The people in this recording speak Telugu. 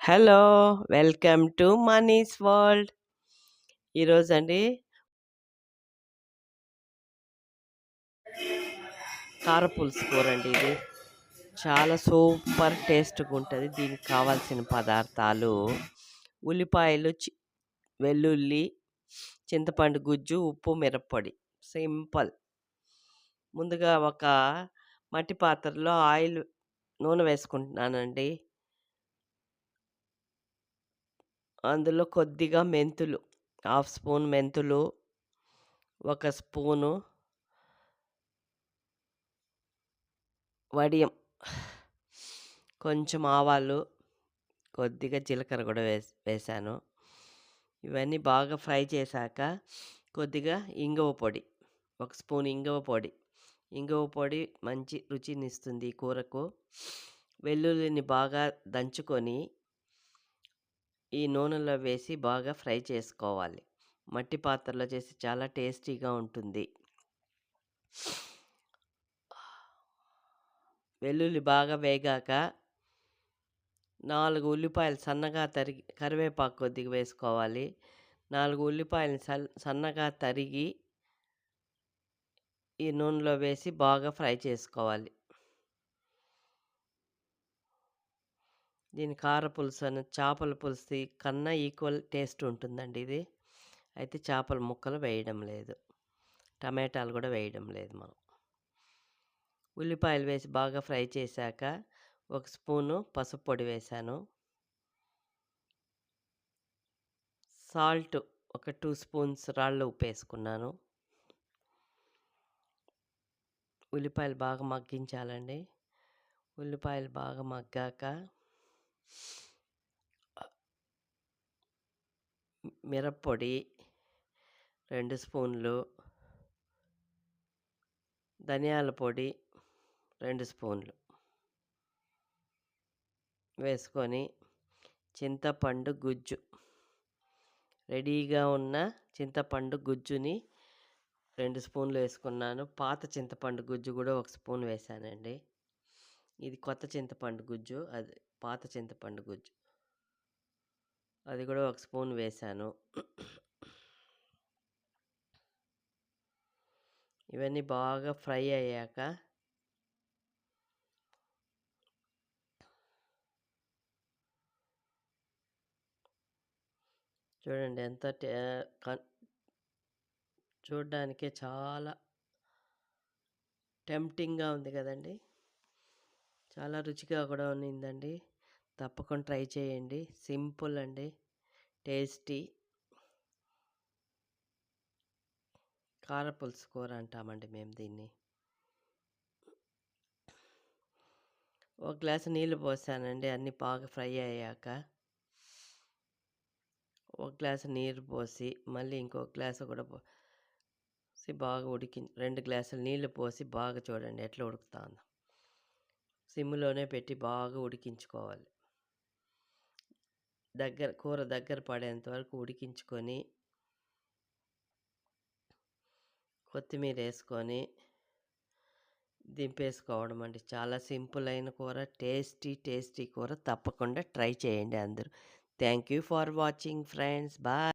Hello welcome to Mani's world. ఈరోజు అండి కారపులుసు కూర అండి ఇది. చాలా సూపర్ టేస్ట్గా ఉంటుంది దీనికి కావాల్సిన పదార్థాలు ఉల్లిపాయలు వెల్లుల్లి చింతపండు గుజ్జు ఉప్పు మిరప్పొడి. సింపుల్. ముందుగా ఒక మట్టి పాత్రలో ఆయిల్ నూనె వేసుకుంటున్నానండి. అందులో కొద్దిగా మెంతులు హాఫ్ స్పూన్ మెంతులు ఒక స్పూను వడియం కొంచెం ఆవాలు కొద్దిగా జీలకర్ర కూడా వేసి వేసాను. ఇవన్నీ బాగా ఫ్రై చేశాక కొద్దిగా ఇంగువ పొడి ఒక స్పూన్ ఇంగువ పొడి. ఇంగువ పొడి మంచి రుచిని ఇస్తుంది కూరకు. వెల్లుల్లిని బాగా దంచుకొని ఈ నూనెలో వేసి బాగా ఫ్రై చేసుకోవాలి. మట్టి పాత్రలో చేసి చాలా టేస్టీగా ఉంటుంది. వెల్లుల్లి బాగా వేగాక నాలుగు ఉల్లిపాయలు సన్నగా తరిగి కరివేపాకు కొద్దిగా వేసుకోవాలి. నాలుగు ఉల్లిపాయలు సన్నగా తరిగి ఈ నూనెలో వేసి బాగా ఫ్రై చేసుకోవాలి. దీని కార పులుసు అని చేపల పులుసు కన్నా ఈక్వల్ టేస్ట్ ఉంటుందండి ఇది. అయితే చేపల ముక్కలు వేయడం లేదు. టమాటాలు కూడా వేయడం లేదు మనం. ఉల్లిపాయలు వేసి బాగా ఫ్రై చేశాక ఒక స్పూను పసుపు పొడి వేశాను. సాల్ట్ ఒక టూ స్పూన్స్ రాళ్ళు ఉప్పు వేసుకున్నాను. ఉల్లిపాయలు బాగా మగ్గించాలండి. ఉల్లిపాయలు బాగా మగ్గాక మిరప్పొడి రెండు స్పూన్లు ధనియాల పొడి రెండు స్పూన్లు వేసుకొని చింతపండు గుజ్జు. రెడీగా ఉన్న చింతపండు గుజ్జుని రెండు స్పూన్లు వేసుకున్నాను. పాత చింతపండు గుజ్జు కూడా ఒక స్పూన్ వేసానండి. ఇది కొత్త చింతపండు గుజ్జు. అది పాత చింతపండు గుజ్జు. అది కూడా ఒక స్పూన్ వేసాను. ఇవన్నీ బాగా ఫ్రై అయ్యాక చూడండి ఎంత చూడడానికే చాలా టెంప్టింగ్గా ఉంది కదండి. చాలా రుచిగా కూడా ఉన్నిందండి. తప్పకుండా ట్రై చేయండి. సింపుల్ అండి. టేస్టీ. కారపులుసు కూర అంటామండి మేము దీన్ని. ఒక గ్లాసు నీళ్ళు పోసానండి. అన్నీ బాగా ఫ్రై అయ్యాక ఒక గ్లాసు నీరు పోసి మళ్ళీ ఇంకో గ్లాసు కూడా పోసి బాగా ఉడికి రెండు గ్లాసులు నీళ్ళు పోసి బాగా చూడండి ఎట్లా ఉడుకుతా ఉందో సిమ్లోనే పెట్టి బాగా ఉడికించుకోవాలి. దగ్గర కూర దగ్గర పడేంత వరకు ఉడికించుకొని కొత్తిమీర వేసుకొని దింపేసుకోవడం అండి. చాలా సింపుల్ అయిన కూర టేస్టీ టేస్టీ కూర తప్పకుండా ట్రై చేయండి అందరూ. Thank you for watching friends. Bye.